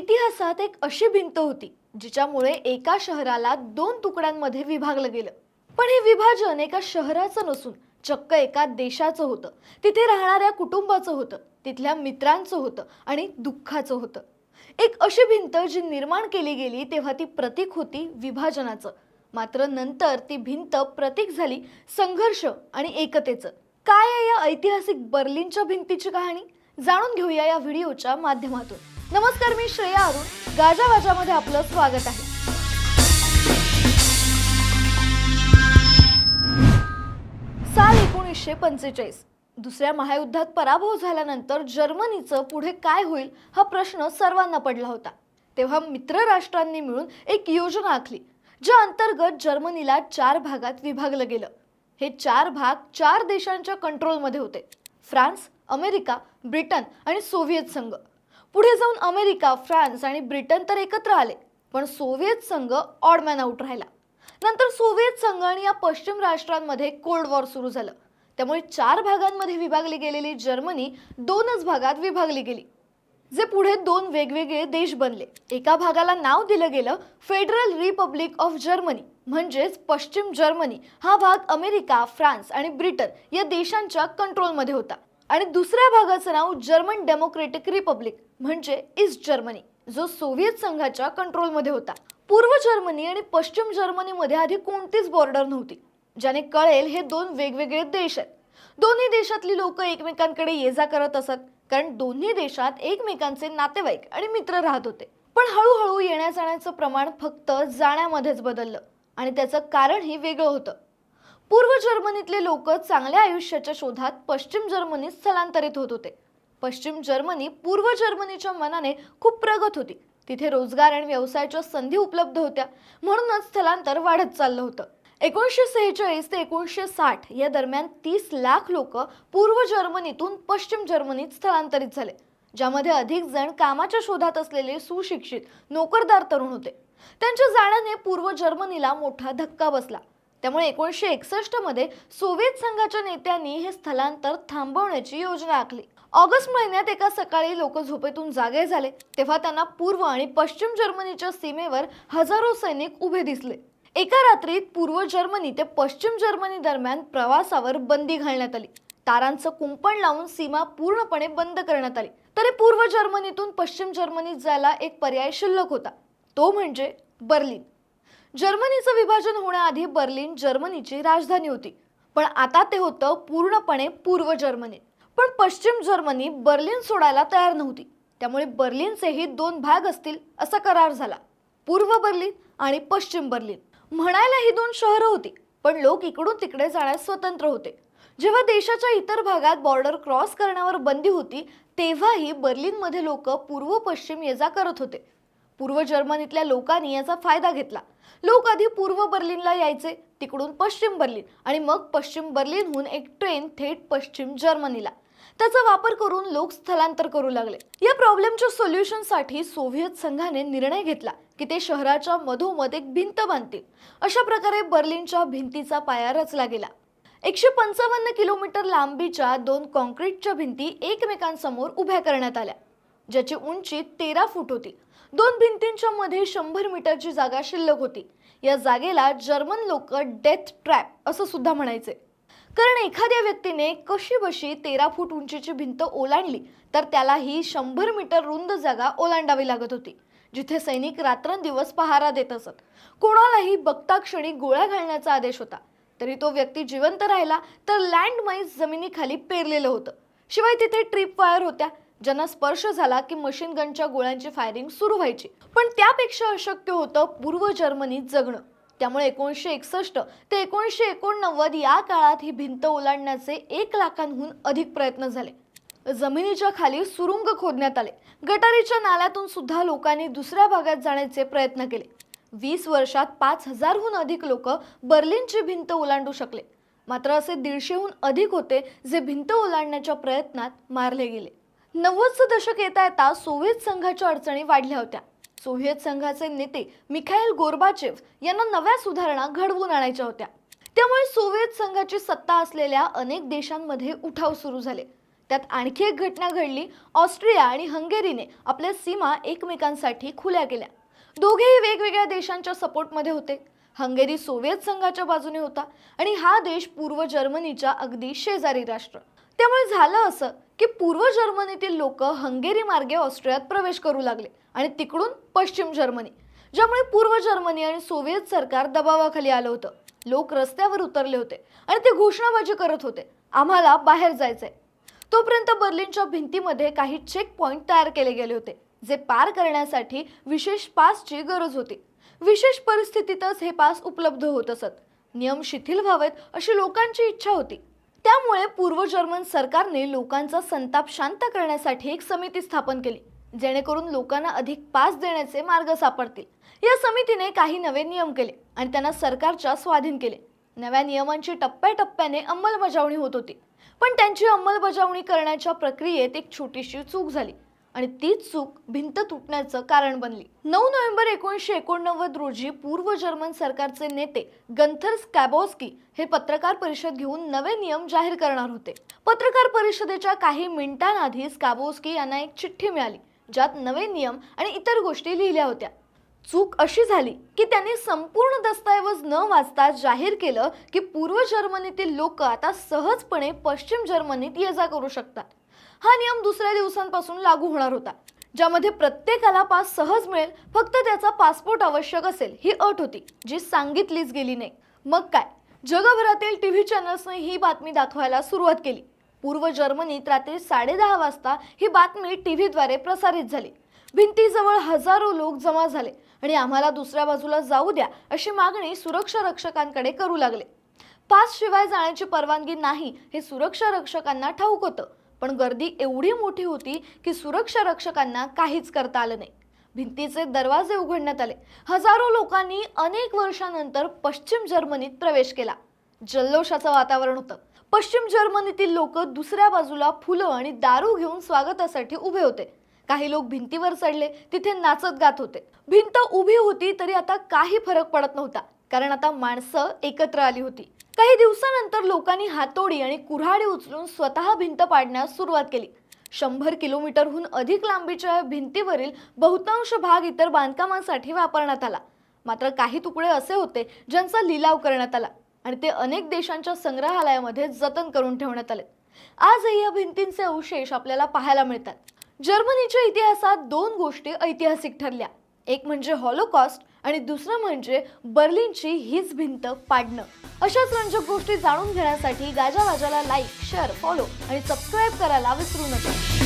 इतिहासात एक अशी भिंत होती जिच्यामुळे एका शहराला दोन तुकड्यांमध्ये विभागलं गेलं. पण हे विभाजन एका शहराचं नसून चक्क एका देशाचं होतं. तिथे राहणाऱ्या कुटुंबाचं होतं तिथल्या मित्रांचं होतं आणि दुःखाचं होतं. एक अशी भिंत जी निर्माण केली गेली तेव्हा ती प्रतीक होती विभाजनाचं. मात्र नंतर ती भिंत प्रतीक झाली संघर्ष आणि एकतेचं. काय आहे या ऐतिहासिक बर्लिनच्या भिंतीची कहाणी? जाणून घेऊया या व्हिडिओच्या माध्यमातून. नमस्कार मी श्रेया अरुण. गाजावाजामध्ये आपलं स्वागत आहे. साल एकोणीसशे पंचेचाळीस. दुसऱ्या महायुद्धात पराभव झाल्यानंतर जर्मनीचं पुढे काय होईल हा प्रश्न सर्वांना पडला होता. तेव्हा मित्र राष्ट्रांनी मिळून एक योजना आखली ज्या अंतर्गत जर्मनीला चार भागात विभागलं गेलं. हे चार भाग चार देशांच्या कंट्रोलमध्ये होते. फ्रान्स अमेरिका ब्रिटन आणि सोव्हिएत संघ. पुढे जाऊन अमेरिका फ्रान्स आणि ब्रिटन तर एकत्र आले पण सोव्हिएत संघ ऑडमॅन आऊट राहिला. नंतर सोव्हिएत संघ आणि या पश्चिम राष्ट्रांमध्ये कोल्ड वॉर सुरू झालं. त्यामुळे चार भागांमध्ये विभागली गेलेली जर्मनी दोनच भागात विभागली गेली जे पुढे दोन वेगवेगळे देश बनले. एका भागाला नाव दिलं गेलं फेडरल रिपब्लिक ऑफ जर्मनी म्हणजेच पश्चिम जर्मनी. हा भाग अमेरिका फ्रान्स आणि ब्रिटन या देशांच्या कंट्रोलमध्ये होता. आणि दुसऱ्या भागाचं नाव जर्मन डेमोक्रेटिक रिपब्लिक म्हणजे ईस्ट जर्मनी जो सोव्हिएत संघाच्या कंट्रोलमध्ये होता. पूर्व जर्मनी आणि पश्चिम जर्मनीमध्ये आधी कोणतीच बॉर्डर नव्हती ज्याने कळेल हे दोन वेगवेगळे देश आहेत. दोन्ही देशातली लोक एकमेकांकडे ये जा करत असत कारण दोन्ही देशात एकमेकांचे नातेवाईक आणि मित्र राहत होते. पण हळूहळू येण्या जाण्याचं प्रमाण फक्त जाण्यामध्येच बदललं आणि त्याचं कारणही वेगळं होतं. पूर्व जर्मनीतले लोक चांगल्या आयुष्याच्या शोधात पश्चिम जर्मनीत स्थलांतरित होत होते. पश्चिम जर्मनी पूर्व जर्मनीच्या मनाने खूप प्रगत होती. तिथे रोजगार आणि व्यवसायाच्या संधी उपलब्ध होत्या. म्हणूनच स्थलांतर वाढत चाललं होतं. एकोणीसशे सेहेचाळीस ते एकोणीसशे साठ या दरम्यान तीस लाख लोक पूर्व जर्मनीतून पश्चिम जर्मनीत स्थलांतरित झाले ज्यामध्ये अधिक जण कामाच्या शोधात असलेले सुशिक्षित नोकरदार तरुण होते. त्यांच्या जाण्याने पूर्व जर्मनीला मोठा धक्का बसला. त्यामुळे एकोणीसशे एकसष्टमध्ये सोव्हिएत संघाच्या नेत्यांनी हे स्थलांतर थांबवण्याची योजना आखली. ऑगस्ट महिन्यात एका सकाळी लोक झोपेतून जागे झाले तेव्हा त्यांना पूर्व आणि पश्चिम जर्मनीच्या सीमेवर हजारो सैनिक उभे दिसले. एका रात्रीत पूर्व जर्मनी ते पश्चिम जर्मनी दरम्यान प्रवासावर बंदी घालण्यात आली. तारांचं कुंपण लावून सीमा पूर्णपणे बंद करण्यात आली. तरी पूर्व जर्मनीतून पश्चिम जर्मनीत जायला एक पर्याय शिल्लक होता. तो म्हणजे बर्लिन. जर्मनीचं विभाजन होण्याआधी बर्लिन जर्मनीची राजधानी होती. पण आता ते होतं पूर्णपणे पूर्व जर्मनी पण पश्चिम जर्मनी बर्लिन सोडायला तयार नव्हती. त्यामुळे बर्लिनचेही दोन भाग असतील असा करार झाला. पूर्व बर्लिन आणि पश्चिम बर्लिन. म्हणायला ही दोन शहरं होती पण लोक इकडून तिकडे जाण्यास स्वतंत्र होते. जेव्हा देशाच्या इतर भागात बॉर्डर क्रॉस करण्यावर बंदी होती तेव्हाही बर्लिनमध्ये लोक पूर्व पश्चिम ये जा करत होते. पूर्व जर्मनीतल्या लोकांनी याचा फायदा घेतला. लोक आधी पूर्व बर्लिनला यायचे तिकडून पश्चिम बर्लिन आणि मग पश्चिम बर्लिनहून एक ट्रेन थेट पश्चिम जर्मनीला. त्याचा वापर करून लोक स्थलांतर करू लागले. या प्रॉब्लेमच्या सोल्युशनसाठी सोव्हिएत संघाने निर्णय घेतला की ते शहराच्या मधोमध एक भिंत बांधतील. अशा प्रकारे बर्लिनच्या भिंतीचा पाया रचला गेला. एकशे पंचावन्न किलोमीटर लांबीच्या दोन कॉन्क्रीटच्या भिंती एकमेकांसमोर उभ्या करण्यात आल्या. ज्याची उंची तेरा फूट होती. दोन भिंतींच्या मध्ये शंभर मीटरची जागा शिल्लक होती. या जागेला जर्मन लोक डेथ ट्रॅप असं सुद्धा म्हणायचे. कारण एखाद्या व्यक्तीने कशी बशी तेरा फूट उंचीची भिंत ओलांडली तर त्याला ही शंभर मीटर रुंद जागा ओलांडावी लागत होती जिथे सैनिक रात्रंदिवस पहारा देत असत. कोणालाही बघता क्षणी गोळ्या घालण्याचा आदेश होता. तरी तो व्यक्ती जिवंत राहिला तर लँड माईन्स जमिनीखाली पेरलेलं होतं. शिवाय तिथे ट्रिप वायर होत्या. ज्यांना स्पर्श झाला की मशीन गनच्या गोळ्यांची फायरिंग सुरू व्हायची. पण त्यापेक्षा अशक्य होतं पूर्व जर्मनीत जगणं. त्यामुळे एकोणीसशे एकसष्ट ते एकोणीसशे एकोणनव्वद या काळात ही भिंत ओलांडण्याचे एक लाखांहून अधिक प्रयत्न झाले. जमिनीच्या खाली सुरुंग खोदण्यात आले. गटारीच्या नाल्यातून सुद्धा लोकांनी दुसऱ्या भागात जाण्याचे प्रयत्न केले. वीस वर्षात पाच हजारहून अधिक लोक बर्लिनची भिंत ओलांडू शकले. मात्र असे दीडशेहून अधिक होते जे भिंत ओलांडण्याच्या प्रयत्नात मारले गेले. नव्वदचं दशक येता येता सोव्हिएत संघाच्या अडचणी वाढल्या होत्या. सोव्हिएत संघाचे नेते मिखाईल गोरबाचेव यांना नव्या सुधारणा घडवून आणायच्या होत्या. त्यामुळे सोव्हिएत संघाची सत्ता असलेल्या अनेक देशांमध्ये उठाव सुरू झाले. त्यात आणखी एक घटना घडली. ऑस्ट्रिया आणि हंगेरीने आपल्या सीमा एकमेकांसाठी खुल्या केल्या. दोघेही वेगवेगळ्या देशांच्या सपोर्टमध्ये होते. हंगेरी सोव्हिएत संघाच्या बाजूने होता आणि हा देश पूर्व जर्मनीच्या अगदी शेजारी राष्ट्र. त्यामुळे झालं असं की पूर्व जर्मनीतील लोक हंगेरी मार्गे ऑस्ट्रियात प्रवेश करू लागले आणि तिकडून पश्चिम जर्मनी ज्यामुळे पूर्व जर्मनी आणि सोव्हिएत सरकार दबावाखाली आलं होतं. लोक रस्त्यावर उतरले होते आणि ते घोषणाबाजी करत होते. आम्हाला बाहेर जायचंय. तोपर्यंत बर्लिनच्या भिंतीमध्ये काही चेक पॉईंट तयार केले गेले होते जे पार करण्यासाठी विशेष पासची गरज होती. विशेष परिस्थितीतच हे पास उपलब्ध होत असत. नियम शिथिल व्हावेत अशी लोकांची इच्छा होती. त्यामुळे पूर्व जर्मन सरकारने लोकांचा संताप शांत करण्यासाठी एक समिती स्थापन केली जेणेकरून लोकांना अधिक पास देण्याचे मार्ग सापडतील. या समितीने काही नवे नियम केले आणि त्यांना सरकारच्या स्वाधीन केले. नव्या नियमांची टप्प्याटप्प्याने अंमलबजावणी होत होती. पण त्यांची अंमलबजावणी करण्याच्या प्रक्रियेत एक छोटीशी चूक झाली. आणि तीच चूक भिंत तुटण्याचं कारण बनली. नऊ नोव्हेंबर एकोणीसशे एकोणनव्वद रोजी पूर्व जर्मन सरकारचे नेते गंथर स्कॅबॉस्की हे पत्रकार परिषद घेऊन नवे नियम जाहीर करणार होते. पत्रकार परिषदेच्या काही मिनिटांआधी स्कॅबोस्की यांना एक चिठ्ठी मिळाली ज्यात नवे नियम आणि इतर गोष्टी लिहिल्या होत्या. चूक अशी झाली की त्यांनी संपूर्ण दस्तऐवज न वाचता जाहीर केलं की पूर्व जर्मनीतील लोक आता सहजपणे पश्चिम जर्मनीत ये जा करू शकतात. हा नियम दुसऱ्या दिवसांपासून लागू होणार होता ज्यामध्ये प्रत्येकाला पास सहज मिळेल फक्त त्याचा पासपोर्ट आवश्यक असेल ही अट होती जी सांगितलीच गेली नाही. मग काय? जगभरातील टीव्ही चॅनल्सने ही बातमी दाखवायला सुरुवात केली. पूर्व जर्मनीत रात्री साडेदहा वाजता ही बातमी टीव्हीद्वारे प्रसारित झाली. भिंतीजवळ हजारो लोक जमा झाले आणि आम्हाला दुसऱ्या बाजूला जाऊ द्या अशी मागणी सुरक्षा रक्षकांकडे करू लागले. पास शिवाय जाण्याची परवानगी नाही हे सुरक्षा रक्षकांना ठाऊक होतं. पण गर्दी एवढी मोठी होती की सुरक्षा रक्षकांना काहीच करता आलं नाही. भिंतीचे दरवाजे उघडण्यात आले. हजारो लोकांनी अनेक वर्षानंतर पश्चिम जर्मनीत प्रवेश केला. जल्लोषाचं वातावरण होतं. पश्चिम जर्मनीतील लोक दुसऱ्या बाजूला फुलं आणि दारू घेऊन स्वागतासाठी उभे होते. काही लोक भिंतीवर चढले तिथे नाचत गात होते. भिंत उभी होती तरी आता काही फरक पडत नव्हता. कारण आता माणसं एकत्र आली होती. काही दिवसानंतर लोकांनी हातोडी आणि कुऱ्हाडी उचलून स्वतः भिंत पाडण्यास सुरुवात केली. शंभर किलोमीटरहून अधिक लांबीच्या या भिंतीवरील बहुतांश भाग इतर बांधकामांसाठी वापरण्यात आला. मात्र काही तुकडे असे होते ज्यांचा लिलाव करण्यात आला आणि ते अनेक देशांच्या संग्रहालयामध्ये जतन करून ठेवण्यात आले. आजही या भिंतींचे अवशेष आपल्याला पाहायला मिळतात. जर्मनीच्या इतिहासात दोन गोष्टी ऐतिहासिक ठरल्या. एक म्हणजे हॉलोकॉस्ट आणि दुसरं म्हणजे बर्लिनची हीच भिंत पाडणं. अशाच रंजक गोष्टी जाणून घेण्यासाठी गाजावाजाला लाईक शेअर फॉलो आणि सबस्क्राईब करायला विसरू नका.